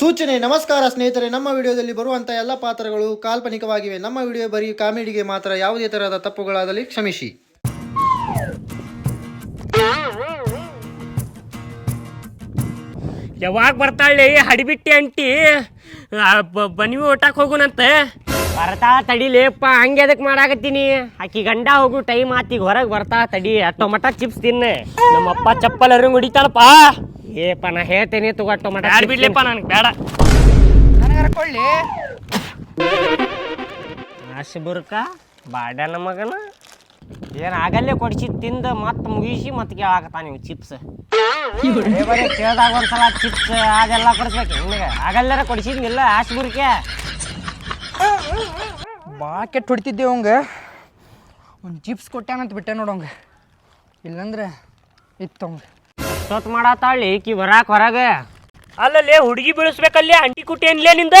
ಸೂಚನೆ, ನಮಸ್ಕಾರ ಸ್ನೇಹಿತರೆ, ನಮ್ಮ ವಿಡಿಯೋದಲ್ಲಿ ಬರುವಂಥ ಎಲ್ಲ ಪಾತ್ರಗಳು ಕಾಲ್ಪನಿಕವಾಗಿವೆ. ನಮ್ಮ ವಿಡಿಯೋ ಬರೀ ಕಾಮಿಡಿಗೆ ಮಾತ್ರ, ಯಾವುದೇ ತರಹದ ತಪ್ಪುಗಳಾದಲ್ಲಿ ಕ್ಷಮಿಸಿ. ಯಾವಾಗ ಬರ್ತಾಳೆ ಹಡಿಬಿಟ್ಟಿ ಅಂಟಿ? ಬನ್ನಿ ಊಟಕ್ಕೆ ಹೋಗುನಂತ. ಬರ್ತಾ ತಡಿಲೇಪ್ಪ, ಹಂಗೆ ಅದಕ್ಕೆ ಮಾಡಾಕತ್ತೀನಿ? ಆಕಿ ಗಂಡ ಹೋಗು ಟೈಮ್ ಆತಿಗೆ ಹೊರಗೆ ಬರ್ತಾ ತಡಿ. ಟೊಮಟ ಚಿಪ್ಸ್ ತಿನ್ನೆ. ನಮ್ಮಪ್ಪ ಚಪ್ಪಲ್ ಅರಂಗ್ ಹೊಡಿತಾಳಪ್ಪ. ಏಪ್ಪ ನಾ ಹೇಳ್ತೇನೆ ತಗೊಟ್ಟು ಮಾಡ ಬ್ಯಾಡ ಬಿಡ್ಲಿಪ್ಪ ನನಗೆ ಬೇಡ ಆಸೆ ಬುರ್ಕ ಬಾಡ್ಯಾನ ಮಗನ. ಏನು ಆಗಲ್ಲೇ ಕೊಡಿಸಿ ತಿಂದ ಮತ್ತೆ ಮುಗಿಸಿ ಮತ್ತೆ ಕೇಳಾಕತ್ತಾ ನೀವು ಚಿಪ್ಸ್. ಬರೀ ಕೇಳ್ದಾಗ ಒಂದ್ಸಲ ಚಿಪ್ಸ್ ಅದೆಲ್ಲ ಕೊಡಿಸ್ಬೇಕು ನಿಮಗೆ ಆಗಲ್ಲರ ಕೊಡಿಸಿದ್ನಿಲ್ಲ ಆಸೆ ಬುರ್ಕೆ. ಬಾಕೆಟ್ ಕೆಟ್ಟ ಹೊಡಿತಿದ್ದೆ ಅವಂಗ ಒಂದು ಚಿಪ್ಸ್ ಕೊಟ್ಟಾನಂತ ಬಿಟ್ಟೆ ನೋಡೋಂಗ ಇಲ್ಲಂದ್ರೆ ಇತ್ತು ಅವಂಗ ಎಷ್ಟೊತ್ತು ಮಾಡತ್ತಾಳಿ ಈಕಿ ಬರಾಕ್ ಹೊರಗೆ. ಅಲ್ಲಲ್ಲೇ ಹುಡುಗಿ ಬೀಳಿಸ್ಬೇಕಲ್ಲೇ ಅಂಟಿ ಕುಟ್ಟಿ ಏನ್ಲೇ ನಿಂದ?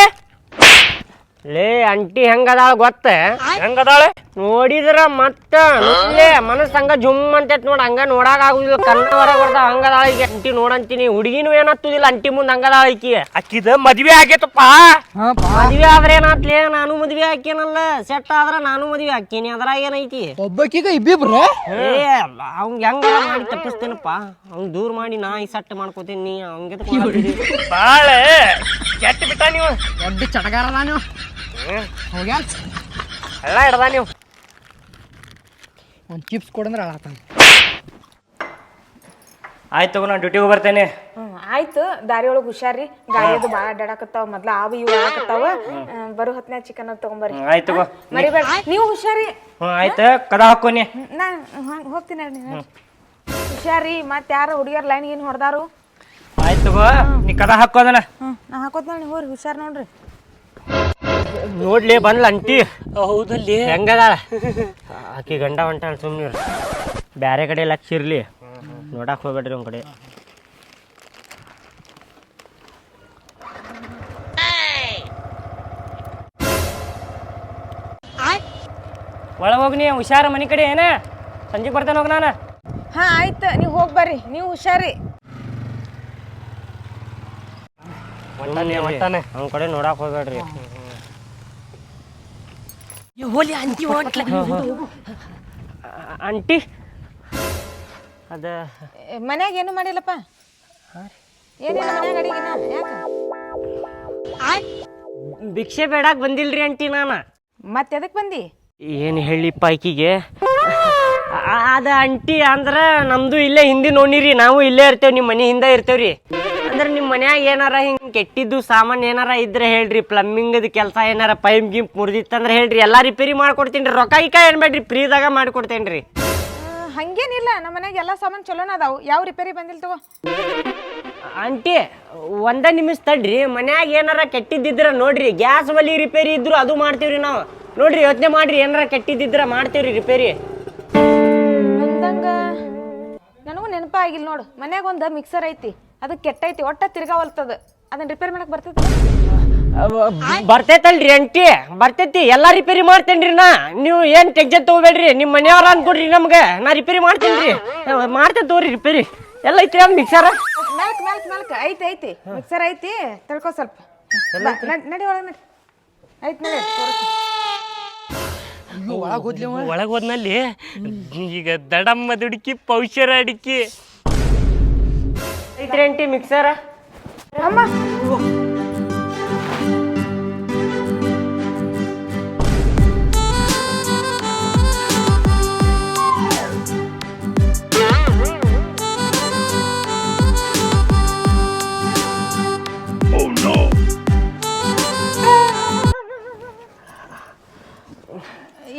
ಲೇ ಅಂಟಿ ಹೆಂಗದಾಳ ಗೊತ್ತ? ಹೆಂಗದಾಳ? ನೋಡಿದ್ರ ಮತ್ತ ಮನಸ್ ಮನಸ್ಸು ಹಂಗ ಜುಮ್ ಅಂತೈತ್ ನೋಡ ಹಂಗ ನೋಡಾಕ ಆಗುದಿಲ್ಲ ಕಣ್ಣ ಹೊರಗೆ ಬರ್ತಾವ ಹಂಗದಾಳ ಈಗ. ಅಂಟಿ ನೋಡಂತೀನಿ ಹುಡುಗಿನೂ ಏನತ್ತುದಿಲ್ಲ ಅಂಟಿ ಮುಂದೆ ಹಂಗದಾಳ ಈಕಿ ಅಕ್ಕಿದ ಮದ್ವೆ ಆಗೇತಪ್ಪ. ಹಾಂ ಮದ್ವೆ ಆದ್ರೆ ಏನಾತ್ಲೇ ನಾನು ಮದ್ವೆ ಹಾಕೇನಲ್ಲ ಸೆಟ್ ಆದ್ರ ನಾನು ಮದ್ವೆ ಹಾಕೇನಿ ಅದ್ರಾಗ ಏನೈತಿ? ಒಬ್ಬಕ್ಕೀಗ ಇಬ್ಬಿಬ್ರ? ಏ ಅವ್ನ್ ಹೆಂಗ ಮಾಡಿ ತಪ್ಪಿಸ್ತೇನಪ್ಪ? ಅವ್ನ್ ದೂರ ಮಾಡಿ ನಾ ಈ ಸೆಟ್ ಮಾಡ್ಕೋತೀನಿ ಹಂಗೆ ಬಾಳ. ಕೆಟ್ಟ ಬಿಟ್ಟ ನೀವು? ದೊಡ್ಡ ಚಟಗಾರದ ನೀವು? ಹೋಗ್ಯಾ? ಎಲ್ಲ ಹಿಡ್ದ ನೀವು? ಒಂದು ಚಿಪ್ಸ್ ಕೊಡಂದ್ರೆ ಅಳತಾನ ಆಯ್ತು ತಗೋ ನಾನು ಡ್ಯೂಟಿಗೆ ಬರ್ತೇನೆ ಹ್ಮ್ ಆಯ್ತು. ದಾರಿ ಒಳಗ ಹುಷಾರಿ ಗಾಡಿ ಅದು ಬಾಳ ಅಡ್ಡಾಡಕತ್ತಾವ. ಮೊದ್ಲ ಆವು ಇವು ಆಡಕತ್ತಾವ ಬರೋ ಹೊತ್ನ್ಯಾಗ ಚಿಕನ್ ಅದು ತಗೊಂಬರ್ರಿ. ಆಯ್ತು ತಗೋ. ಮರಿಬೇಡ ನೀವು ಹುಷಾರಿ. ಹ್ಞೂ ಆಯ್ತು. ಕದ ಹಾಕೋನಿ ಹ್ಮ್, ನಾ ಹಂಗ್ ಹೋಗ್ತೀನಿ ನೀನು. ಹುಷಾರಿ. ಮತ್ತೆ ಯಾರು ಹುಡುಗಿಯರ್ ಲೈನ್ ಗೀನ್ ಹೊಡೆದಾರು? ಆಯ್ತು ತಗೋ. ನೀ ಕದ ಹಾಕೋದನ ನಾ ಹಾಕೋದ್ ನೋಡಿ ಹೋರಿ ಹುಷಾರ್ ನೋಡ್ರಿ. ನೋಡ್ಲಿ ಬಂದ್ಲ ಅಂಟಿ. ಹೌದಲ್ಲಿ. ಹೆಂಗದ? ಆಕಿ ಗಂಡ ಹೊಂಟಾಳ ಸುಮ್ನಿ ಬ್ಯಾರೆ ಕಡೆ ಲಕ್ಷ ಇರ್ಲಿ ನೋಡಕ್ ಹೋಗ್ಬೇಡ್ರಿ ಒಂದ್ ಕಡೆ. ಒಳಗೆ ಹೋಗಿ ನೀ ಹುಷಾರ ಮನೆ ಕಡೆ ಏನ? ಸಂಜೆ ಬರ್ತೇನೆ ಹೋಗಿ ನಾನು? ಹಾ ಆಯ್ತು. ನೀವು ಹೋಗಿ ಬರ್ರಿ. ನೀವು ಹುಷಾರಿ. ಅವ್ನ ಕಡೆ ನೋಡಕ್ ಹೋಗ್ಬೇಡ್ರಿ. ಆಂಟಿ ಅದ. ಏ, ಮನ್ಯಾಗ ಏನು ಮಾಡಿಲ್ಲಪ್ಪ? ಏನಿಲ್ಲ ಮನ್ಯಾಗ ಅಡಿಗಿನ ಯಾಕ? ಭಿಕ್ಷೆ ಬೇಡಕ್ ಬಂದಿಲ್ರಿ ಆಂಟಿ ನಾನು. ಮತ್ತೆ ಎದಕ್ ಬಂದಿ? ಏನು ಹೇಳಿಪ್ಪ ಆಕಿಗೆ? ಅದ ಅಂಟಿ ಅಂದ್ರ ನಮ್ದು ಇಲ್ಲೇ ಹಿಂದಿ ನೋಡಿರಿ ನಾವು ಇಲ್ಲೇ ಇರ್ತೇವ್ ನಿಮ್ಮ ಮನಿ ಹಿಂದ ಇರ್ತೇವ್ರಿ. ಅಂದ್ರೆ ನಿಮ್ಮ ಮನ್ಯಾಗ ಏನಾರ ಹಿಂಗ್ ಕೆಟ್ಟಿದ್ದು ಸಾಮಾನ್ ಏನಾರ ಇದ್ರೆ ಹೇಳ್ರಿ ಪ್ಲಂಬಿಂಗದ ಕೆಲಸ ಏನಾರ ಪೈಪ್ ಗಿಂಪ್ ಮುರಿದಿತ್ತಂದ್ರೆ ಹೇಳ್ರಿ ಎಲ್ಲಾ ರಿಪೇರಿ ಮಾಡ್ಕೊಡ್ತೀನಿ ರೊಕ್ಕ ಗಿಕ್ಕ ಏನ್ಬೇಡ್ರಿ ಫ್ರೀದಾಗ ಮಾಡ್ಕೊಡ್ತೇನ್ರಿ ರೀ. ಹಂಗೇನಿಲ್ಲ ನಮ್ಮ ಮನ್ಯಾಗ ಎಲ್ಲ ಸಾಮಾನ್ ಚಲೋನ ಅದಾವು ಯಾವ ರಿಪೇರಿ ಬಂದಿಲ್ಲ ತಗೋ. ಆಂಟಿ ಒಂದ ನಿಮಿಷ ತಡ್ರಿ ಮನ್ಯಾಗ ಏನಾರ ಕೆಟ್ಟಿದ್ದಿದ್ರ ನೋಡ್ರಿ ಗ್ಯಾಸ್ ಒಲಿ ರಿಪೇರಿ ಇದ್ರು ಅದು ಮಾಡ್ತೀವ್ರಿ ನಾವು. ನೋಡ್ರಿ ಯೋಚನೆ ಮಾಡ್ರಿ ಏನಾರ ಕೆಟ್ಟಿದ್ದಿದ್ರ ಮಾಡ್ತೀವ್ರಿ ರಿಪೇರಿ ಅಂದಂಗ ನನಗೂ ನೆನಪಾಗಿಲ್ಲ ನೋಡು ಮನ್ಯಾಗ ಒಂದು ಮಿಕ್ಸರ್ ಐತಿ. ಅದು ಕೆಟ್ಟೈತಿ ಒಟ್ಟ ತಿರ್ಗಾವಲ್ತದ ಅದನ್ನ ರಿಪೇರ್ ಮಾಡಕ್ ಬರ್ತೈತಿ? ಬರ್ತೈತಲ್ರಿ ಅಂಟಿ ಬರ್ತೈತಿ. ಎಲ್ಲಾ ರಿಪೇರಿ ಮಾಡ್ತೇನ್ರಿ ನಾ. ನೀವು ಏನ್ ಟೆನ್ಷನ್ ತಗೋಬೇಡ್ರಿ. ನಿಮ್ಮ ಮನೆಯವ್ರ ಅನ್ಕೊಡ್ರಿ ನಮ್ಗೆ. ನಾ ರಿಪೇರಿ ಮಾಡ್ತೇನ್ರಿ. ಮಾಡ್ತೇನೆ ತಗೋರಿ ರಿಪೇರಿ ಎಲ್ಲ ಐತಿ ಅವ್ ಮಿಕ್ಸರ್ ಮೆಲ್ಕ್ ಮೆಲ್ಕ್ ಮೆಲ್ಕ್ ಐತಿ ಐತಿ. ಮಿಕ್ಸರ್ ಐತಿ. ತಿಳ್ಕೊ ಸ್ವಲ್ಪ. ನಡ್- ನಡಿ ಒಳಗೆ ನಡಿ. ಐತಿ ನಡಿ ಒಳಗೆ ಹೋದ್ನಲ್ಲಿ ಈಗ ದಡಮ್ಮ ದುಡುಕಿ ಪೌಷರ ಅಡಿಕಿ. ಐತ್ರಿ ಅಂಟಿ ಮಿಕ್ಸರ? ಅಮ್ಮ.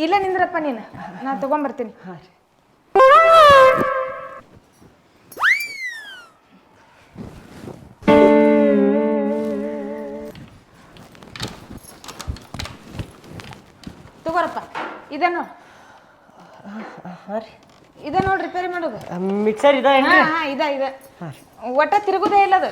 ಇಲ್ಲ ನಿಂದ್ರಪ್ಪ ನೀನು. ನಾ ತಗೊಂಬರ್ತೀನಿ. ತಗೋರಪ್ಪ ಇದೆ ನೋಡ್. ಇದೆ ನೋಡಿ ರಿಪೇರಿ ಮಾಡೋದು. ಮಿಕ್ಸರ್ ಇದ ಹಾ ಹಾ ಇದೆ ಇದೆ. ಒಟ್ಟ ತಿರುಗುದೇ ಇಲ್ಲ ಅದು.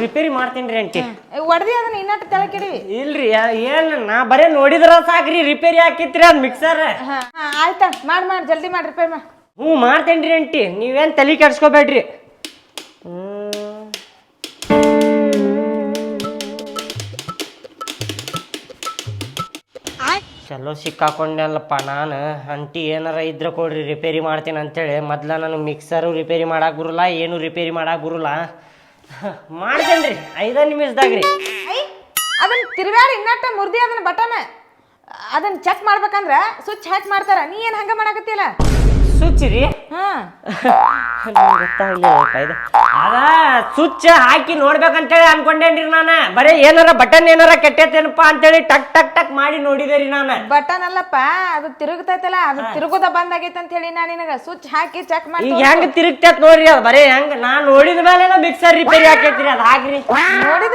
ರಿಪೇರಿ ಮಾಡ್ತೀನಿ ಅಂಟಿ ಒಡ್ದಿ ಅದನ್ನ ಇನ್ನಟ್ಟು ತೆಳಕಿಡಿ ಇಲ್ರಿ ಯಾ- ಏನ್ ನಾ ಬರೇ ನೋಡಿದ್ರ ಸಾಕ್ರಿ ರಿಪೇರಿ ಹಾಕಿತ್ರಿ ಅದ್ ಮಿಕ್ಸರ್ ಹಾ ಹಾ ಆಯ್ತಾ ಮಾಡ್ ಮಾಡ್ ಜಲ್ದಿ ಮಾಡಿ ರಿಪೇರಿ ಮಾಡಿ. ಹ್ಞೂ ಮಾಡ್ತೇನ್ರಿ ಅಂಟಿ ನೀವೇನ್ ತಲೆ ಕೆಡ್ಸ್ಕೊಬೇಡ್ರಿ. ಚಲೋ ಸಿಕ್ಕಾಕೊಂಡೆಲ್ಲಪ್ಪ ನಾನು ಅಂಟಿ ಏನಾರ ಇದ್ರೆ ಕೊಡ್ರಿ ರಿಪೇರಿ ಮಾಡ್ತೀನಿ ಅಂತೇಳಿ. ಮೊದ್ಲ ನನಗೆ ಮಿಕ್ಸರು ರಿಪೇರಿ ಮಾಡಕ್ಕೆ ಬರಲ್ಲ ಏನು ರಿಪೇರಿ ಮಾಡಕ್ಕೆ ಬರಲ್ಲ ಮಾಡ್ತೇನೆ ರೀ ಐದ ನಿಮಿಷದಾಗ ರೀ ಅದನ್ನ ತಿರ್ಗಾಡಿ ಇನ್ನಟ್ಟ ಮುರ್ದಿ ಅದನ್ನ ಬಟನ್ ಅದನ್ನ ಚೆಕ್ ಮಾಡ್ಬೇಕಂದ್ರೆ ಸ್ವಿಚ್ ಹ್ಯಾಕ್ ಮಾಡ್ತಾರ. ನೀ ಏನು ಹಂಗೆ ಮಾಡಕತ್ತಿಲ್ಲ ಸ್ವಿಚ್ ರೀ ಹಾ. ಇದು ಅದ ಸ್ವಿಚ್ ಹಾಕಿ ನೋಡ್ಬೇಕಂತೇಳಿ ಅನ್ಕೊಂಡೇನ್ರಿ ನಾನು. ಬರೀ ಏನಾರ ಬಟನ್ ಏನಾರ ಕೆಟ್ಟೈತೇನಪ್ಪ ಅಂತೇಳಿ ಟಕ್ ಟಕ್ ಟಕ್ ಮಾಡಿ ನೋಡಿದೆ ರೀ ನಾನು. ಬಟನ್ ಅಲ್ಲಪ್ಪ ಅದು ತಿರುಗ್ತೈತಲ್ಲ ಅದು ತಿರುಗುದ ಬಂದ್ ಆಗೈತೆ ಅಂತ ಹೇಳಿ ನಾ ನಿನಗ ಸ್ವಿಚ್ ಹಾಕಿ ಚೆಕ್ ಮಾಡಿ ಈಗ ಹೆಂಗ್ ತಿರುಗ್ತೈತ್ ನೋಡ್ರಿ ಅದು ಬರೀ ಹೆಂಗ್ ನಾ ನೋಡಿದ ಮೇಲೆ ಮಿಕ್ಸರ್ ರಿಪೇರಿ ಹಾಕೈತ್ರಿ ಅದು ಹಾಕ್ರಿ. ನೋಡಿದ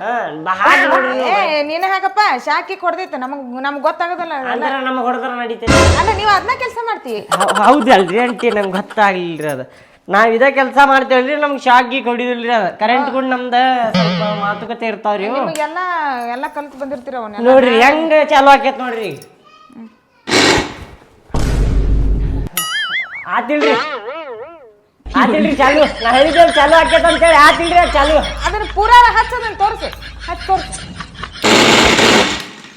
ಹಾ ಬ- ಹಾಕಿ ನೋಡ್ರಿ ನೀವು. ಏ ನೀನ ಹಾಕಪ್ಪ ಶಾಕಿ ಕೊಡ್ದೈತೆ ನಮಗ್ ನಮ್ಗ್ ಗೊತ್ತಾಗೋದಲ್ಲ ಅಂದ್ರೆ ನಮಗೆ ಹೊಡೆದ್ರ ನಡೀತೈತಿ. ಅಲ್ಲ ನೀವು ಅದನ್ನ ಕೆಲಸ ಮಾಡ್ತೀವಿ. ಹೌ- ಹೌದಲ್ರಿ ಅಂಟಿ ನಮ್ಗೆ ರೀ ಅದು. ನಾವು ಇದೇ ಕೆಲಸ ಮಾಡ್ತೇವಲ್ರಿ ನಮ್ಗೆ ಶಾಕ್ ಗೀಕ್ ಹೊಡಿದಿಲ್ರಿ ಅದು. ಕರೆಂಟ್ ಕೂಡ ನಮ್ದು ಸ್ವಲ್ಪ ಮಾತುಕತೆ ಇರ್ತಾವ್ರಿ ಇವು. ನಿಮಗೆಲ್ಲ ಎಲ್ಲ ಕಲ್ತ್ ಬಂದಿರ್ತೀರ ಅವನ್ನೆಲ್ಲ ನೋಡ್ರಿ ಹೆಂಗ್ ಚಾಲು ಆಕೇತ್ ನೋಡ್ರಿ. ಆತಿಲ್ರಿ. ಆತಿಲ್ರಿ ಚಾಲು. ನಾ ಹೇಳಿದ್ದೇವ್ ಚಾಲು ಅಂತ ಅಂತೇಳಿ ಆತಿಲ್ರಿ ಅದು ಚಾಲು. ಅದನ್ನ ಪೂರಾ ಹಚ್ಚದನ್ನ ತೋರಿಸಿ. ಹಚ್ಚಿ ತೋರಿಸಿ.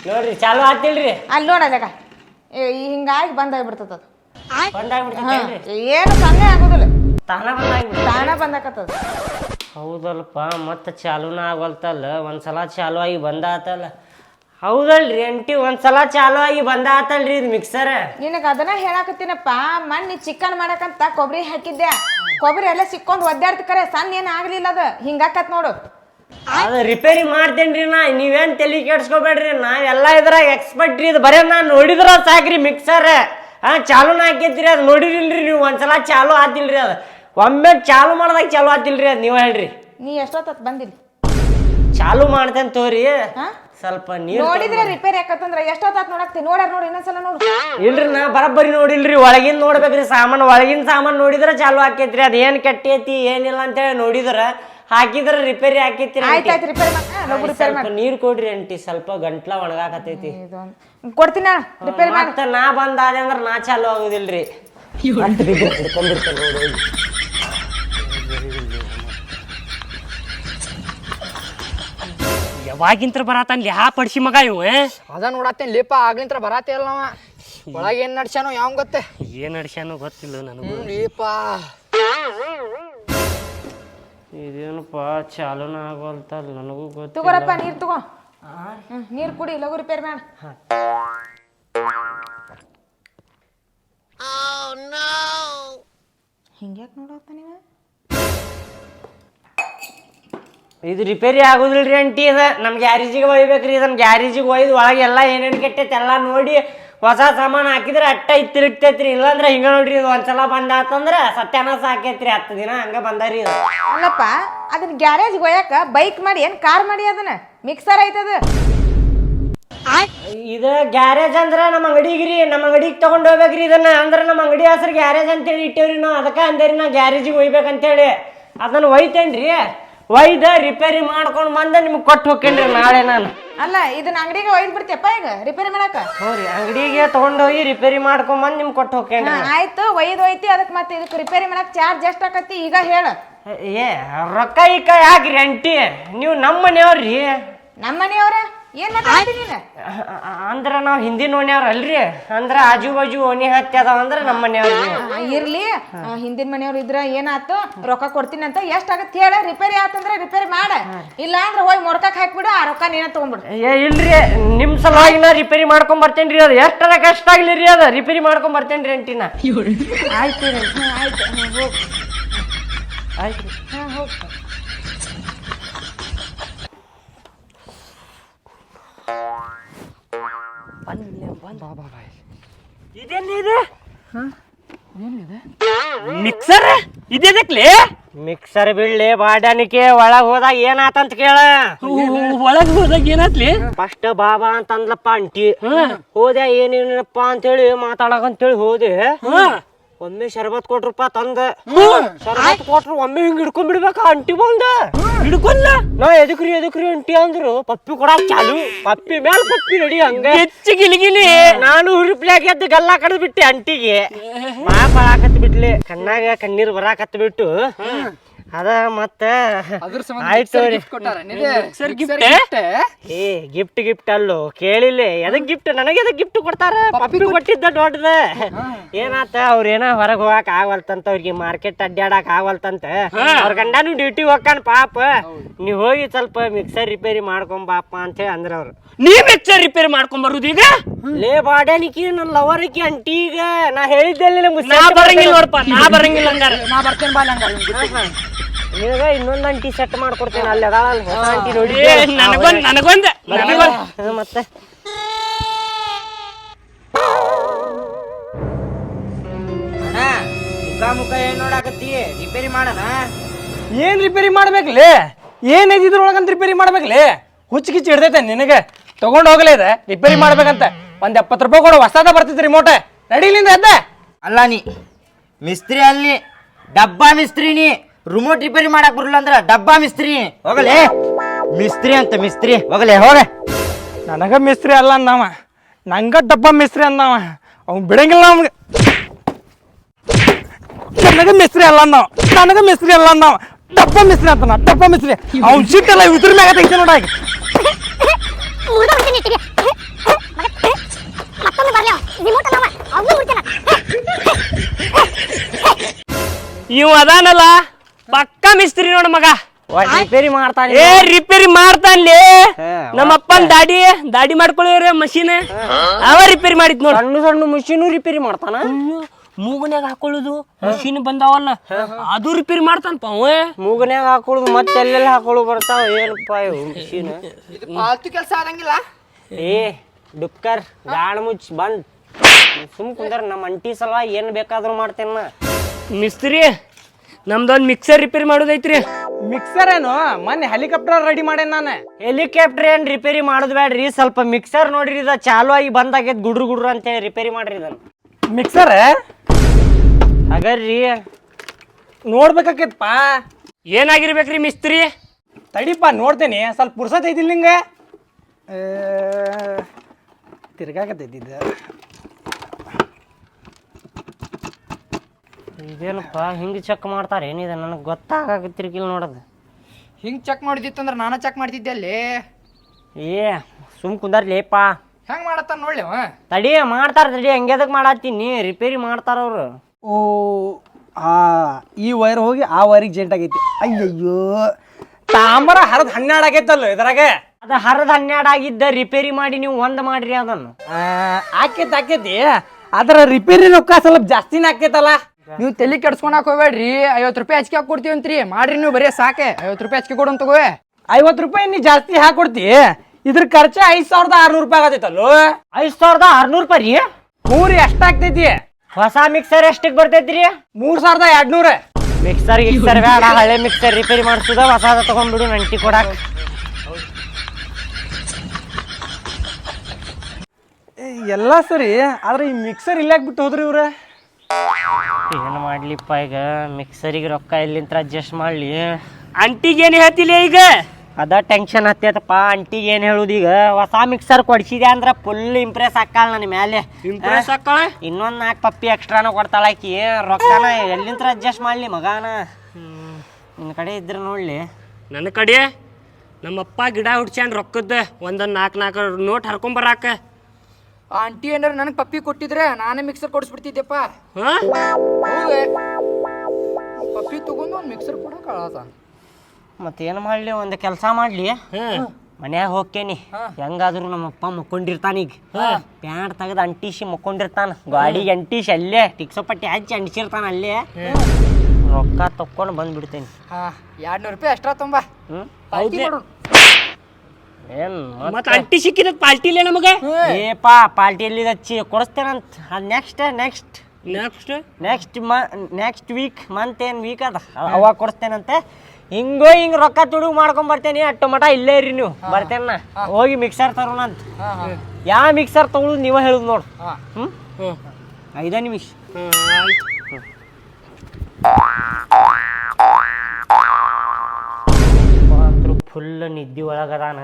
ನೋಡ್ರಿ ಚಾಲು ಆತಿಲ್ರಿ. ಅಲ್ಲಿ ನೋಡದಾಗ ಹಿಂಗಾಗಿ ಬಂದಾಗ್ಬಿಡ್ತದ ಅದು. ಬಂದಾಗ್ಬಿಡ್ತೈತೇನ್ರಿ ಏನು ಸಣ್ಣ ಆಗೋದಿಲ್ಲ. ತಾನ ಬಂದಾಗ್ಬಿಡ್ತ ಬಂದಾಕತ್ತದ. ಹೌದಲ್ಪ ಮತ್ತೆ ಚಾಲೂನ ಆಗಲ್ತಲ್ಲ ಒಂದ್ಸಲ ಚಾಲು ಆಗಿ ಬಂದಾತಲ್ಲ. ಹೌದಲ್ರಿ ಅಂಟಿ ಒಂದ್ಸಲ ಚಾಲು ಆಗಿ ಬಂದಾತಲ್ರಿ ಇದು ಮಿಕ್ಸರ್ ನಿನಗ ಅದನ್ನ ಹೇಳಾಕತ್ತೀನಪ್ಪ ಮಣ್ಣಿ ಚಿಕನ್ ಮಾಡಕಂತ ಕೊಬ್ಬರಿ ಹಾಕಿದ್ದೆ ಕೊಬ್ಬರಿ ಎಲ್ಲ ಸಿಕ್ಕೊಂಡು ಒದ್ದಾಡ್ತಿ ಕರೆ ಸಣ್ಣ ಏನ್ ಆಗ್ಲಿಲ್ಲ ಅದ? ಹಿಂಗಾಕತ್ ನೋಡು. ಅದು ರಿಪೇರಿ ಮಾಡ್ತೇನ್ರಿ ನಾ ನೀವೇನ್ ತಲೆ ಕೆಡ್ಸ್ಕೊಬೇಡ್ರಿ ನಾ ಎಲ್ಲ ಇದ್ರಾಗ ಎಕ್ಸ್ಪರ್ಟ್ ರೀ ಇದು ಬರೇ ನಾ ನೋಡಿದ್ರ ಸಾಕ್ರಿ ಮಿಕ್ಸರ್ ಹಾ ಚಾಲೂನ ಹಾಕೈತ್ರಿ ಅದು ನೋಡಿರಿಲ್ರಿ ನೀವು. ಒಂದ್ಸಲ ಚಾಲು ಆತಿಲ್ರಿ ಅದು. ಒಮ್ಮೆ ಚಾಲು ಮಾಡ್ದಾಗ ಚಾಲು ಆತಿಲ್ರಿ ಅದು ನೀವು ಹೇಳ್ರಿ. ನೀ ಎಷ್ಟೊತ್ತ ಬಂದಿಲ್ಲ ಚಾಲು ಮಾಡ್ತೇನೆ ತೋರಿ. ಸ್ವಲ್ಪ ನೀರು ನೋಡಿದ್ರೆ ರಿಪೇರಿ ಆಕತ್ತಂದ್ರ ಎಷ್ಟೊತ್ತಾತ್ ನೋಡಕ್ತಿ ನೋಡ್ಯಾರ ನೋಡಿ ಇನ್ನೊಂದ್ಸಲ ನೋಡು. ಇಲ್ರಿ ನಾ ಬರಬ್ಬರಿ ನೋಡಿಲ್ರಿ. ಒಳಗಿಂದ ನೋಡ್ಬೇಕ್ರಿ ಸಾಮಾನು. ಒಳಗಿನ ಸಾಮಾನು ನೋಡಿದ್ರೆ ಚಾಲು ಆಕೈತ್ರಿ ಅದೇನು ಕೆಟ್ಟೈತಿ ಏನಿಲ್ಲ ಅಂತೇಳಿ ನೋಡಿದ್ರ. ಹಾಕಿದ್ರ ರಿಪೇರಿ ಹಾಕಿತ್ತೀರ ಆಯ್ತು ರಿಪೇರಿ ಮಾಡ ರಿಪೇರಿ ಸ್ವಲ್ಪ ನೀರ್ ಕೊಡ್ರಿ ಅಂಟಿ ಸ್ವಲ್ಪ ಗಂಟ್ಲ ಒಣಗಾಕತೈತಿ. ಇದೊಂದು ಕೊಡ್ತೀನಿ? ರಿಪೇರಿ ಮಾಡಿ. ಮತ್ತ ನಾ ಬಂದಾದೆ ಅಂದ್ರ ನಾ ಚಾಲು ಆಗುದಿಲ್ರಿ. ಮತ್ತ್ ಬಿದ್ದು ಹಿಡ್ಕೊಂಡಿರ್ತಾನೆ ನೋಡು ಹೋಗಿ. ಯಾವಾಗಿಂತ್ರ ಬರಾತನ್ ಯಾ ಪಡ್ಸಿ ಮಗ ಇವ ಅದ ನೋಡತ್ತೇನ್ ಲೇಪ ಆಗ್ಲಿಂತ್ರ ಬರಾತೇ ಇಲ್ಲ ಅವ. ಒಳಗೆ ಏನ್ ನಡ್ಸ್ಯಾನೋ ಯಾವ ಗೊತ್ತೆ? ಏನ್ ನಡ್ಸ್ಯಾನೋ ಗೊತ್ತಿಲ್ಲ ನನಗೂ. ಲೇಪ ಇದೇನಪ್ಪ ಚಾಲೂನ ಆಗೋಲ್ತಲ್ಲ ನನಗೂ ಗೊತ್ತು ತಗೋರಪ್ಪ ನೀರ್ ತಗೋ. ನೀರ್ ಕುಡಿ ಲಘು ರಿಪೇರ್ ಮಾಡ. ಹಿಂಗ್ಯಾಕ್ ನೋಡತ್ತ ನೀವ? ಇದು ರಿಪೇರಿ ಆಗುದಿಲ್ರಿ ಅಂಟಿ ಅದ ನಮ್ ಗ್ಯಾರೇಜಿಗೆ ಒಯ್ಬೇಕ್ರಿ ಇದನ್ನ ಗ್ಯಾರೇಜಿಗೆ ಒಯ್ದು ಒಳಗೆ ಎಲ್ಲ ಏನೇನು ಕೆಟ್ಟೈತೆ ಎಲ್ಲ ನೋಡಿ ಹೊಸ ಸಾಮಾನು ಹಾಕಿದ್ರೆ ಅಟ್ಟ ಇದ್ ತಿರುಗ್ತೈತ್ರಿ. ಇಲ್ಲಾಂದ್ರೆ ಹಿಂಗ ನೋಡ್ರಿ ಇದು ಒಂದ್ಸಲ ಬಂದಾತಂದ್ರ ಸತ್ಯಾನಾಶ ಆಕೈತ್ರಿ ಹತ್ತು ದಿನ ಹಂಗ ಬಂದಾರಿ ಇದು. ಅಲ್ಲಪ್ಪ ಅದನ್ನ ಗ್ಯಾರೇಜ್ ಒಯ್ಯಾಕ ಬೈಕ್ ಮಾಡಿ ಏನ್ ಕಾರ್ ಮಾಡಿ ಅದನ್ನ? ಮಿಕ್ಸರ್ ಐತದ. ಇದು ಗ್ಯಾರೇಜ್ ಅಂದ್ರ ನಮ್ಮ ಅಂಗಡಿಗ್ರಿ ನಮ್ಮ ಅಂಗಡಿಗೆ ತಗೊಂಡ್ ಹೋಗ್ಬೇಕ್ರಿ ಇದನ್ನ. ಅಂದ್ರೆ ನಮ್ಮ ಅಂಗಡಿ ಹೆಸರು ಗ್ಯಾರೇಜ್ ಅಂತೇಳಿ ಇಟ್ಟೇವ್ರಿ ನಾವು. ಅದಕ್ಕೆ ಅಂದೇರಿ ನಾ ಗ್ಯಾರೇಜಿಗೆ ಒಯ್ಬೇಕಂತೇಳಿ ಅದನ್ನ ಒಯ್ತೇನ್ರಿ. ಒಯ್ದ ರಿಪೇರಿ ಮಾಡ್ಕೊಂಡು ಬಂದ ನಿಮ್ಗೆ ಕೊಟ್ಟು ಹೋಗ್ತೇನ್ರಿ ನಾಳೆ ನಾನು. ಅಲ್ಲ ಇದನ್ನ ಅಂಗಡಿಗೆ ಒಯ್ದು ಬಿಡ್ತೀಯಪ್ಪ ಈಗ ರಿಪೇರಿ ಮಾಡಾಕ? ಹೋರಿ ರೀ ಅಂಗಡಿಗೆ ತಗೊಂಡೋಗಿ ರಿಪೇರಿ ಮಾಡ್ಕೊಂಡ್ ಬಂದ್ ನಿಮ್ಗೆ ಕೊಟ್ಟು ಹೋಗ್ತೇನ್ರಿ ಆಯ್ತು ಒಯ್ದು ಒಯ್ತಿ ಅದಕ್ಕೆ ಮತ್ತೆ ಇದಕ್ಕೆ ರಿಪೇರಿ ಮಾಡಕ್ ಚಾರ್ಜ್ ಎಷ್ಟು ಆಕತಿ ಈಗ ಹೇಳ. ಏ ರೊಕ್ಕ ಈಕ ಯಾಕ್ರಿ ಅಂಟಿ ನೀವು ನಮ್ಮ ಮನೆಯವ್ರಿ ನಮ್ಮ ಮನೆಯವ್ರ ಏನ್ ಮಾತಾಡ್ತಿ ನೀನು? ಅಂದ್ರ ನಾವು ಹಿಂದಿನ ಓಣ್ಯಾವ್ರ ಅಲ್ರಿ. ಅಂದ್ರ ಆಜು ಬಾಜು ಓಣಿ ಹತ್ತಿ ಅದಾವ ಅಂದ್ರ ನಮ್ಮ ಮನೆಯವ್ರಿ ಆ, ಇರ್ಲಿ. ಆ, ಹಿಂದಿನ ಮನೆಯವ್ರು ಇದ್ರ ಏನಾತು ರೊಕ್ಕ ಕೊಡ್ತೀನಿ ಅಂತ ಎಷ್ಟ್ ಆಗತ್ತೆ ಹೇಳ. ರಿಪೇರಿ ಆತಂದ್ರ ರಿಪೇರಿ ಮಾಡ. ಇಲ್ಲ ಅಂದ್ರೆ ಹೋಗಿ ಮೊಡ್ಕಕ್ ಹಾಕ್ಬಿಡು ಆ ರೊಕ್ಕ ನೀನ ತಗೊಂಡ್ಬಿಡು. ಏ ಇಲ್ರಿ. ನಿಮ್ ಸಲುವಾಗಿ ನಾ ರಿಪೇರಿ ಮಾಡ್ಕೊಂಡ್ ಬರ್ತೇನ್ರಿ ಅದು ಎಷ್ಟರ ಕಷ್ಟ ಆಗ್ಲಿ ರೀ ಅದು. ರಿಪೇರಿ ಮಾಡ್ಕೊಂಡ್ ಬರ್ತೇನ್ರಿ ಅಂಟಿನ. ಆಯ್ತು ರೀ. ಆಯ್ತು ಆಯ್ತು ರೀ ಹಾ ಹೋಗ್ ಇದೇನ್ ಇದೆ ಮಿಕ್ಸರ್ ಇದೇದಕ್ಲಿ ಮಿಕ್ಸರ್ ಬಿಡ್ಲಿ ಬಾಡಾನಿಕೆ ಒಳಗ್ ಹೋದಾಗ ಏನಾತಂತ ಕೇಳ. ಒಳಗ್ ಹೋದಾಗ ಏನಾತ್ಲಿ? ಫಸ್ಟ್ ಬಾಬಾ ಅಂತಂದ್ಲಪ್ಪ ಅಂಟಿ ಹೋದೆ ಏನೇನಪ್ಪ ಅಂತೇಳಿ ಮಾತಾಡಕಂತೇಳಿ ಹೋದೆ. ಒಮ್ಮೆ ಶರಬತ್ ಕೊಟ್ರಪ್ಪ ತಂದ. ಶರಬತ್ ಕೊಟ್ರು ಒಮ್ಮೆ ಹಿಂಗ್ ಹಿಡ್ಕೊಂಡ್ ಬಿಡ್ಬೇಕ ಅಂಟಿ ಬಂದ. ಹಿಡ್ಕೊಲ್ಲ ನಾ ಎದಕ್ರಿ ಎದಕ್ರಿ ಅಂಟಿ ಅಂದ್ರು. ಪಪ್ಪಿ ಕೊಡಾಕ್ ಚಾಲು. ಪಪ್ಪಿ ಮ್ಯಾಲ ಪಪ್ಪಿ ನಡಿ ಹಂಗ. ಹೆಚ್ಚು ಗಿಲಿಗಿಲಿ. ನಾನು ಹುರುಪ್ಲ್ಯಾಗ ಎದ್ದು ಗಲ್ಲ ಕಡ್ದು ಬಿಟ್ಟೆ ಅಂಟಿಗೆ. ಮಾ ಬರಾಕತ್ ಬಿಟ್ಲಿ ಕಣ್ಣಾಗ ಕಣ್ಣೀರ್ ಬರಾಕತ್ ಬಿಟ್ಟು ಅದ ಮತ್ತ ಅದ್ರ ಆಯ್ತು? ಏ? ಗಿಫ್ಟ್ ಗಿಫ್ಟ್ ಅಲ್ಲೋ? ಕೇಳಿಲ್ಲ. ಎದಕ್ ಗಿಫ್ಟ್ ನನಗೆ ಎದಕ್ ಗಿಫ್ಟ್ ಕೊಡ್ತಾರ? ಪಪ್ಪಿಗೂ ಕೊಟ್ಟಿದ್ದ ದೊಡ್ಡದ. ಏನಾತ ಅವ್ರೇನ ಹೊರಗ್ ಹೋಗಾಕ ಆಗವಲ್ತಂತ ಅವ್ರಿಗೆ ಮಾರ್ಕೆಟ್ ಅಡ್ಡಾಡಕ್ ಆಗವಲ್ತಂತ. ಅವ್ರ ಗಂಡನು ಡ್ಯೂಟಿ ಹೋಗ್ಕಾನ ಪಾಪ. ನೀವ್ ಹೋಗಿ ಸ್ವಲ್ಪ ಮಿಕ್ಸರ್ ರಿಪೇರಿ ಮಾಡ್ಕೊಂಡ್ ಬಾಪ ಅಂತ ಹೇಳಿ ಅಂದ್ರ ಅವ್ರು. ನೀ ಮಿಕ್ಸರ್ ರಿಪೇರಿ ಮಾಡ್ಕೊಂಡ್ ಬರುದು ಈಗ? ಲೇ ಬಾಡನಿಕಿ ನನ್ನ ಲವರಿಕಿ ಅಂಟಿ ಈಗ. ನಾ ಹೇಳಿದ್ದೆಲ್ಲ ನಾ ಬರಂಗಿಲ್ಲ ನೋಡಪ್ಪ ನಾ ಬರಂಗಿಲ್ಲ ಹಂಗಾರ. ನಾ ಬರ್ತೇನೆ ಬಾ ನಂಗ ನಿನಗ ಇನ್ನೊಂದು ಅಂಟಿ ಸೆಟ್ ಮಾಡ್ಕೊಡ್ತೇನೆ ಅಲ್ಲಿ ಅದಾಳಲ್ಲ ಹೊಸ ಅಂಟಿ ನೋಡಿ. ನನಗೊಂದ್ ನನಗೊಂದ್ ಮತ್ತೆ. ಅಣ್ಣ ಮುಖ ಮುಖ ಏನ್ ನೋಡಾಕತ್ತಿ? ರಿಪೇರಿ ಮಾಡಣ? ಏನ್ ರಿಪೇರಿ ಮಾಡ್ಬೇಕ್ಲಿ? ಏನ್ ಇದ್ರೊಳಗಂತ ರಿಪೇರಿ ಮಾಡ್ಬೇಕ್ಲಿ? ಹುಚ್ಚ ಕಿಚ್ಚು ಹಿಡ್ದೈತೆ ನಿನಗೆ. ತಗೊಂಡ್ ಹೋಗ್ಲೇ ಇದೆ ರಿಪೇರಿ ಮಾಡ್ಬೇಕಂತ. ಒಂದ್ ಎಪ್ಪತ್ ರೂಪಾಯಿ ಕೊಡು ಹೊಸದ ಬರ್ತೈತಿ ರಿಮೋಟ್ ನಡಿಲಿಂದ ಎದ್ದ. ಅಲ್ಲ ನೀ ಮಿಸ್ತ್ರಿ ಅಲ್ಲಿ ಡಬ್ಬಾ ಮಿಸ್ತ್ರಿ ನೀ. ರಿಮೋಟ್ ರಿಪೇರಿ ಮಾಡಕ್ ಬರಲ್ಲ ಅಂದ್ರ ಡಬ್ಬಾ ಮಿಸ್ತ್ರಿ. ಹೋಗಲೇ. ಮಿಸ್ತ್ರಿ ಅಂತ ಮಿಸ್ತ್ರಿ. ಹೋಗಲೇ ಹೋಗ ನನಗ ಮಿಸ್ತ್ರಿ ಅಲ್ಲ ಅಂದವ. ನಂಗ ಡಬ್ಬ ಮಿಸ್ತ್ರಿ ಅಂದವ. ಅವ್ನು ಬಿಡಂಗಿಲ್ಲ ನಮ್ಗೆ. ನನಗ ಮಿಸ್ತ್ರಿ ಅಲ್ಲ ಅಂದವ. ನನಗ ಮಿಸ್ತ್ರಿ ಅಲ್ಲ ಅಂದವ. ಡಬ್ಬ ಮಿಸ್ತ್ರಿ ಅಂತ ಡಬ್ಬ ಮಿಸ್ತ್ರಿ. ಅವ್ನ್ ಎಲ್ಲ ಉದ್ರ ಮ್ಯಾಗ ತೆಗಿತ ನೋಡ ಇವ್ ಅದಾನಲ್ಲ. ಪಕ್ಕ ಮಿಸ್ತ್ರಿ ನೋಡ ಮಗ. ರಿಪೇರಿ ಮಾಡ್ತಾನೆ ಏ ರಿಪೇರಿ ಮಾಡ್ತಾನೆ ನಮ್ಮಪ್ಪನ ನಮ್ಮ ಅಪ್ಪನ್ ದಾಡಿ ದಾಡಿ ಮಾಡ್ಕೊಳ್ಳಿ ಮಷೀನ್. ಅವ ರಿಪೇರಿ ಮಾಡಿದ್ ನೋಡ. ಸಣ್ಣ ಸಣ್ಣ ಮಷೀನು ರಿಪೇರಿ ಮಾಡ್ತಾನ? ಮೂಗನ್ಯಾಗ ಹಾಕೊಳ್ಳುದು. ಮಷೀನ್ ಬಂದಾವಲ್ಲ. ಅದು ರಿಪೇರಿ ಮಾಡ್ತಾನಪ್ಪ ಅವ. ಮೂಗನ್ಯಾಗ ಹಾಕೊಳ್ಳೋದು ಮತ್ತೆ ಎಲ್ಲೆಲ್ಲ ಹಾಕೊಳ್ಳು ಬರ್ತಾವ ಏನಪ್ಪ ಇವು ಮಷೀನ್? ಪಾಲ್ತು ಕೆಲಸ ಆಗಂಗಿಲ್ಲ ಏ ಡುಕ್ಕರ್ ಗಾಣ ಮುಚ್ಚಿ ಬಂದ್. ಸುಮ್ ಕುಂದ್ರ ನಮ್ಮ ಅಂಟಿ ಸಲ ಏನ್ ಬೇಕಾದ್ರೂ ಮಾಡ್ತೇನ. ಮಿಸ್ತ್ರಿ ನಮ್ದೊಂದ್ ಮಿಕ್ಸರ್ ರಿಪೇರಿ ಮಾಡೋದೈತ್ರಿ. ಮಿಕ್ಸರ್ ಏನು? ಮೊನ್ನೆ ಹೆಲಿಕಾಪ್ಟರ್ ರೆಡಿ ಮಾಡೇನ್ ನಾನು. ಹೆಲಿಕಾಪ್ಟರ್ ಏನ್ ರಿಪೇರಿ ಮಾಡೋದು ಬೇಡ್ರಿ ಸ್ವಲ್ಪ ಮಿಕ್ಸರ್ ನೋಡ್ರಿ ಇದ ಚಾಲು ಆಗಿ ಬಂದಾಗೈತ್ ಗುಡ್ರು ಗುಡ್ರು ಅಂತ ಹೇಳಿ ರಿಪೇರಿ ಮಾಡ್ರಿ ಇದನ್ನ. ಮಿಕ್ಸರ್ ಹಾಗಾರ್ರಿ. ನೋಡ್ಬೇಕಾಕೈತಪ್ಪ. ಏನಾಗಿರ್ಬೇಕ್ರಿ ಮಿಸ್ತ್ರಿ? ತಡಿಪ್ಪ ನೋಡ್ತೇನೆ. ಸ್ವಲ್ಪ ಪುರ್ಸತ್ ಐತಿಲ್ಲ ನಿಂಗೆ? ತಿರ್ಗಾಕತ್ತೈತಿ ಇದು. ಇದೇನಪ್ಪ ಹಿಂಗೆ ಚೆಕ್ ಮಾಡ್ತಾರೆ ಏನಿದೆ ನನಗೆ ಗೊತ್ತಾಗತ್ತಿರ್ಕಿಲ್ಲ ನೋಡೋದು. ಹಿಂಗೆ ಚೆಕ್ ಮಾಡಿದಿತ್ತಂದ್ರೆ ನಾನು ಚೆಕ್ ಮಾಡ್ತಿದ್ದೆ ಅಲ್ಲಿ. ಏ ಸುಮ್ ಕುಂದರ್ಲಿಪ್ಪ ಹೆಂಗ್ ಮಾಡತ್ತ ನೋಡ್ಲಿ ಅವ? ತಡಿ ಮಾಡ್ತಾರ ತಡಿ ಹಂಗೆದಕ್ ಮಾಡತ್ತೀನಿ ರಿಪೇರಿ ಮಾಡ್ತಾರ ಅವ್ರು. ಓ ಆ ಈ ವೈರ್ ಹೋಗಿ ಆ ವೈರಿಗೆ ಜೆಂಟ್ ಆಗೈತಿ. ಅಯ್ಯಯ್ಯೋ ತಾಮ್ರ ಹರಿದ್ ಹನ್ನೆರಡು ಆಗೈತಲ್ಲ ಇದ್ರಾಗ? ಅದ ಹರದ ಹನ್ನೆರಡು ಆಗಿದ್ದ ರಿಪೇರಿ ಮಾಡಿ ನೀವು ಒಂದ್ ಮಾಡ್ರಿ ಅದನ್ನು. ಆಕೈತಿ ಆಕೈತಿ. ಅದರ ರಿಪೇರಿ ರೊಕ್ಕ ಸ್ವಲ್ಪ ಜಾಸ್ತಿನೇ ಆಕೈತಲ್ಲ? ನೀವು ತಲೆ ಕೆಡ್ಸ್ಕೊಳಕ್ ಹೋಗ್ಬೇಡ್ರಿ. ಐವತ್ತು ರೂಪಾಯಿ ಹಚ್ಕೆ ಕೊಡ್ತೀವಿ ಅಂತ್ರಿ. ಮಾಡ್ರಿ ನೀವು ಬರೀ ಸಾಕೆ. ಐವತ್ತು ರೂಪಾಯಿ ಹಚ್ಕೆ ಕೊಡು ತಗೋ ಐವತ್ತು ರೂಪಾಯಿ ನೀ ಜಾಸ್ತಿ ಹಾಕೊಡ್ತಿ. ಇದ್ರ ಖರ್ಚು ಐದ್ ಸಾವಿರದ ಆರ್ನೂರು ರೂಪಾಯಿ ಆಗತ್ತೈತಲ್ಲೋ ಐದ್ ಸಾವಿರದ ಆರ್ನೂರು ರೂಪಾಯಿ ರೀ? ಮೂರು ಎಷ್ಟಾಗ್ತೈತಿ ಹೊಸ ಮಿಕ್ಸರ್ ಎಷ್ಟಕ್ಕೆ ಬರ್ತೈತ್ರಿ ಮೂರ್ ಸಾವಿರದ ಎರಡ್ನೂರ. ಮಿಕ್ಸರ್ ಗಿಕ್ಸರ್ ಬೇಡ ಹಳೆ ಮಿಕ್ಸರ್ ರಿಪೇರಿ ಮಾಡಿಸುದ ಹೊಸಾದ ತಗೊಂಡ್ಬಿಡು ನಂಟಿ ಕೊಡಾಕ್. ಎಲ್ಲ ಸರಿ ಆದ್ರೆ ಈ ಮಿಕ್ಸರ್ ಇಲ್ಲಾಕ್ ಬಿಟ್ಟು ಹೋದ್ರಿ ಇವ್ರ? ಏನ್ ಮಾಡ್ಲಿಪ್ಪ ಈಗ? ಮಿಕ್ಸರಿಗೆ ರೊಕ್ಕ ಎಲ್ಲಿಂತ್ರ ಅಡ್ಜಸ್ಟ್ ಮಾಡ್ಲಿ. ಅಂಟಿಗೆ ಏನು ಹೇಳ್ತಿಲ್ಲ ಈಗ? ಅದ ಟೆನ್ಷನ್ ಹತ್ತೈತಪ್ಪ. ಅಂಟಿಗೆ ಏನು ಹೇಳುದು ಈಗ? ಹೊಸ ಮಿಕ್ಸರ್ ಕೊಡ್ಸಿದೆ ಅಂದ್ರೆ ಫುಲ್ ಇಂಪ್ರೆಸ್ ಹಾಕಾಳ ನನ್ನ ಮೇಲೆ ಇಂಪ್ರೆಸ್ ಹಾಕಾಳ ಇನ್ನೊಂದು ನಾಲ್ಕು ಪಪ್ಪಿ ಎಕ್ಸ್ಟ್ರಾನ ಕೊಡ್ತಾಳ ಆಕಿ. ರೊಕ್ಕನ ಎಲ್ಲಿಂತ್ರ ಅಡ್ಜಸ್ಟ್ ಮಾಡ್ಲಿ ಮಗಾನ? ನಿನ್ನ ಕಡೆ ಇದ್ರೆ ನೋಡಲಿ. ನನ್ನ ಕಡೆ? ನಮ್ಮಪ್ಪ ಗಿಡ ಹುಡ್ಸ್ಯಾನ್ ರೊಕ್ಕದ ಒಂದೊಂದು ನಾಲ್ಕು ನಾಲ್ಕು ನೋಟ್ ಹರ್ಕೊಂಬರಾಕ. ಆಂಟಿ ಏನಾರ ನನಗೆ ಪಪ್ಪಿ ಕೊಟ್ಟಿದ್ರೆ ನಾನೇ ಮಿಕ್ಸರ್ ಕೊಡಿಸ್ಬಿಡ್ತಿದ್ದೆಪ್ಪ ಹೌದೇ? ಪಪ್ಪಿ ತಗೊಂಡು ಒಂದು ಮಿಕ್ಸರ್ ಕೂಡ ಕಳಾತ ಮತ್ತೆ ಏನು ಮಾಡ್ಲಿ ಒಂದು ಕೆಲಸ ಮಾಡ್ಲಿ. ಮನ್ಯಾಗ ಹೋಗ್ತೇನಿ. ಹೆಂಗಾದ್ರು ನಮ್ಮಪ್ಪ ಮಕ್ಕೊಂಡಿರ್ತಾನ ಈಗ. ಪ್ಯಾಂಟ್ ತೆಗೆದು ಅಂಟಿಸಿ ಮಕ್ಕೊಂಡಿರ್ತಾನ. ಗಾಡಿ ಅಂಟಿಸಿ ಅಲ್ಲೇ ಟಿಕ್ಸೋ ಪಟ್ಟಿ ಹಚ್ಚಿ ಅಂಟಿಸಿರ್ತಾನ ಅಲ್ಲೇ. ರೊಕ್ಕ ತಕ್ಕೊಂಡು ಬಂದ್ಬಿಡ್ತೇನೆ. ಎರಡ್ನೂರು ಎರಡು ನೂರು ರೂಪಾಯಿ ಎಕ್ಸ್ಟ್ರಾ ತುಂಬ. ಹ್ಮ್? ಆಯ್ತು ಮಾಡು ಏನ್ ಮತ್ತ? ಅಂಟಿ ಸಿಕ್ಕಿದ ಪಾಲ್ಟಿಲೇ ನಮಗ? ಏಪಾ ಪಾರ್ಟಿಯಲ್ಲಿ ಹಚ್ಚಿ ಕೊಡಿಸ್ತೇನಂತ. ಅದು ನೆಕ್ಸ್ಟ್ ನೆಕ್ಸ್ಟ್ ನೆಕ್ಸ್ಟ್ ನೆಕ್ಸ್ಟ್ ಮ ನೆಕ್ಸ್ಟ್ ವೀಕ್ ಮಂತ್ ಏನು ವೀಕ್ ಅದ? ಅವಾಗ ಕೊಡಿಸ್ತೇನಂತೆ. ಹಿಂಗೋ ಹಿಂಗ್ ರೊಕ್ಕ ತುಡುಗ್ ಮಾಡ್ಕೊಂಡ್ ಬರ್ತೇನೆ. ಅಟ್ಟು ಮಟ ಇಲ್ಲೇ ಇರಿ ನೀವು. ಬರ್ತೇನ? ಹೋಗಿ ಮಿಕ್ಸರ್ ತರೋಣಂತ ಯಾವ ಮಿಕ್ಸರ್ ತಗೊಳುದು ನೀವ ಹೇಳುದು ನೋಡ್. ಹ್ಮ್? ಐದ ನಿಮಿಷ. ಫುಲ್ ನಿದ್ದಿ ಒಳಗದಾನ.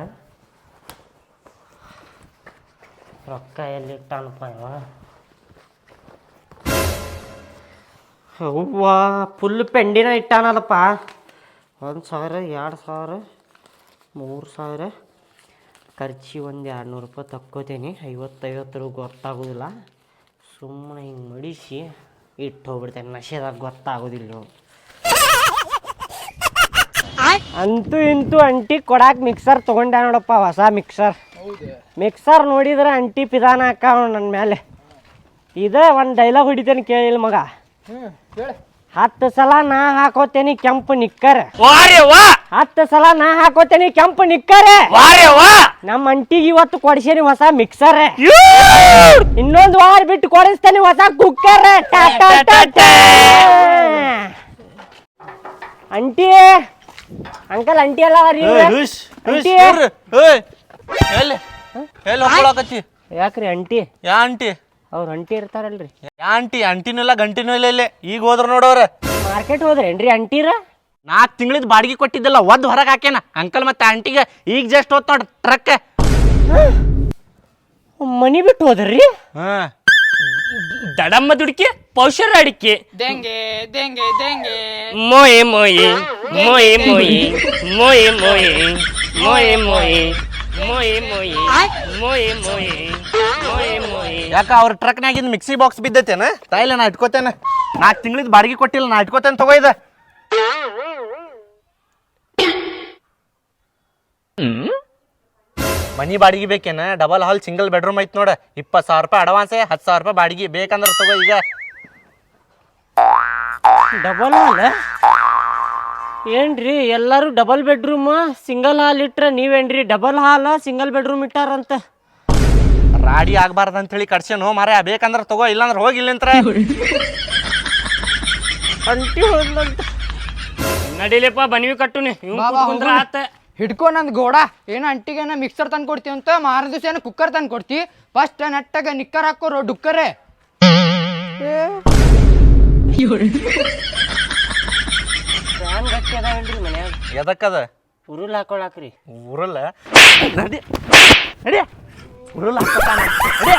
ರೊಕ್ಕ ಎಲ್ಲಿಟ್ಟಾನಪ್ಪ ಇವ? ಅವ್ವಾ ಫುಲ್ ಪೆಂಡಿನ ಇಟ್ಟಾನಲ್ಲಪ್ಪ. ಒಂದು ಸಾವಿರ ಎರಡು ಸಾವಿರ ಮೂರು ಸಾವಿರ. ಖರ್ಚಿ ಒಂದು ಎರಡು ನೂರು ರೂಪಾಯಿ ತಕ್ಕೋತೀನಿ. ಐವತ್ತೈವತ್ತರ ಗೊತ್ತಾಗೋದಿಲ್ಲ. ಸುಮ್ಮನೆ ಹಿಂಗೆ ಮಡಿಸಿ ಇಟ್ಟು ಹೋಗ್ಬಿಡ್ತೇನೆ. ನಶೆದಾಗ ಗೊತ್ತಾಗೋದಿಲ್ಲ. ಅಂತೂ ಇಂತೂ ಅಂಟಿ ಕೊಡಾಕ ಮಿಕ್ಸರ್ ತೊಗೊಂಡೆ ನೋಡಪ್ಪ ಹೊಸ ಮಿಕ್ಸರ್ ಮಿಕ್ಸರ್ ನೋಡಿದ್ರೆ ಅಂಟಿ ಪಿದಾನ ಹಾಕಾವ ನನ್ನ ಮೇಲೆ ಇದೇ ಒಂದು ಡೈಲಾಗ್ ಹೊಡಿತೇನೆ ಕೇಳಿಲ್ಲ ಮಗ. ಹತ್ತು ಸಲ ನಾ ಹಾಕೋತೇನಿ ಕೆಂಪು ನಿಕ್ಕರ್. ಹತ್ತು ಸಲ ನಾ ಹಾಕೋತೇನಿ ಕೆಂಪು ನಿಕ್ಕರೆ. ನಮ್ಮ ಅಂಟಿಗೆ ಇವತ್ತು ಕೊಡಿಸೇನಿ ಹೊಸ ಮಿಕ್ಸರ್ ಇನ್ನೊಂದು ವಾರ ಬಿಟ್ಟು ಕೊಡಿಸ್ತೇನೆ ಹೊಸ ಕುಕ್ಕರ್ ಅಂಟಿ ಅಂಕಲ್ ಅಂಟಿ ಅಲ್ಲ ರೀ? ಅಂಟಿ. ಎಲ್ಲಿ? ಎಲ್ಲಿ ಹೋಗ್ಕೊಳಕತ್ತಿ ಯಾಕ್ರಿ ಅಂಟಿ ಯಾ ಆಂಟಿ? ಅವ್ರ ಅಂಟಿ ಇರ್ತಾರಲ್ರಿ. ಯಾ ಆಂಟಿ? ಅಂಟಿನೂ ಇಲ್ಲ ಗಂಟಿನೂ ಇಲ್ಲ ಇಲ್ಲೇ. ಈಗ ಹೋದ್ರ ನೋಡವ್ರ ಮಾರ್ಕೆಟ್ ಹೋದ್ರೇನ್ರಿ ಅಂಟಿರ ನಾಲ್ಕು ತಿಂಗಳಿದ್ ಬಾಡಿಗೆ ಕೊಟ್ಟಿದ್ದಲ್ಲ ಒದ್ ಹೊರಗೆ ಹಾಕೇನ ಅಂಕಲ್ ಮತ್ತೆ ಆಂಟಿಗೆ ಈಗ ಜಸ್ಟ್ ಹೋತ್ ನೋಡ್ರಿ ಟ್ರಕ್ ಮನಿ ಬಿಟ್ಟು ಹೋದ್ರಿ? ಹಾಂ. ದಡಮ್ಮ ದುಡುಕಿ ಪೌಷರ ಅಡಿಕೆ. ದೆಂಗೆ ದೆಂಗೆ ದೆಂಗೆ. ಮೋಯೆ ಮೋಯೆ ಮೋಯೆ ಮೋಯೆ ಮೋಯೆ ಮೋಯೆ ಮೋಯೆ ಮೋಯೆ. ಮೋಯೆ ಮೋಯೆ ಮೋಯೆ. ಮೋಯೆ ಮೋಯೆ. ಮೋಯೆ ಯಾಕ ಅವ್ರ ಟ್ರಕ್ನಾಗಿಂದ ಮಿಕ್ಸಿ ಬಾಕ್ಸ್ ಬಿದ್ದೈತೇನ? ತಾಯಿಲ್ಲ ನಾ ಇಟ್ಕೋತೇನೆ. ನಾಲ್ಕು ತಿಂಗಳಿದ್ ಬಾಡಿಗೆ ಕೊಟ್ಟಿಲ್ಲ ನಾ ಇಟ್ಕೋತೇನೆ ತಗೋ ಇದ. ಮನಿ ಬಾಡಿಗೆ ಬೇಕೇನ? ಡಬಲ್ ಹಾಲ್ ಸಿಂಗಲ್ ಬೆಡ್ರೂಮ್ ಐತ್ ನೋಡ. ಇಪ್ಪತ್ತು ಸಾವಿರ ರೂಪಾಯಿ ಅಡ್ವಾನ್ಸ್ ಹತ್ತು ಸಾವಿರ ರೂಪಾಯಿ ಬಾಡಿಗೆ ಬೇಕಂದ್ರೆ ತಗೋ ಈಗ. ಡಬಲ್ ಹಾಲ್ ಏನ್ರಿ ಎಲ್ಲರೂ ಡಬಲ್ ಬೆಡ್ರೂಮ್ ಸಿಂಗಲ್ ಹಾಲ್ ಇಟ್ರ ನೀವೇನ್ರಿ? ಡಬಲ್ ಹಾಲ್ ಸಿಂಗಲ್ ಬೆಡ್ರೂಮ್ ಇಟ್ಟಾರಂತ. ರಾಡಿ ಆಗ್ಬಾರ್ದು ಅಂತ ಹೇಳಿ ಕಡ್ಸೇನು ಮಾರ ಬೇಕಂದ್ರೆ ತಗೋ ಇಲ್ಲಾಂದ್ರೆ ಹೋಗಿ ಇಲ್ಲಿಂತ್ರ. ಅಂಟಿ ಹೋದ್ಲಂತ ನಡಿಲಿಪ್ಪ ಬನ್ವಿ ಕಟ್ಟುನಿ. ಕುಂದ್ರ. ಆತ. ಹಿಡ್ಕೊ ನಂದು ಗೋಡ. ಏನೋ ಅಂಟಿಗೆ ಮಿಕ್ಸರ್ ತಂದು ಕೊಡ್ತೀವಿ ಅಂತ ಮಾರ ದಿವಸ ಏನೋ ಕುಕ್ಕರ್ ತಂದು ಕೊಡ್ತಿ. ಫಸ್ಟ್ ನಟ್ಟಾಗ ನಿಕ್ಕರ್ ಹಾಕೋರು ಡುಕ್ಕರೆ. ಫ್ಯಾನ್ ಗಟ್ಟಿ ಅದಾವೇನ್ರಿ ಮನ್ಯಾಗ? ಎದಕ್ಕದ? ಉರುಲ್ ಹಾಕೊಳಕ್ರಿ. ಉರುಲ್? ನಡಿ. ನಡಿ. ಉರುಲ್ ಹಾಕ್ಕೊತಾನ. ನಡಿ.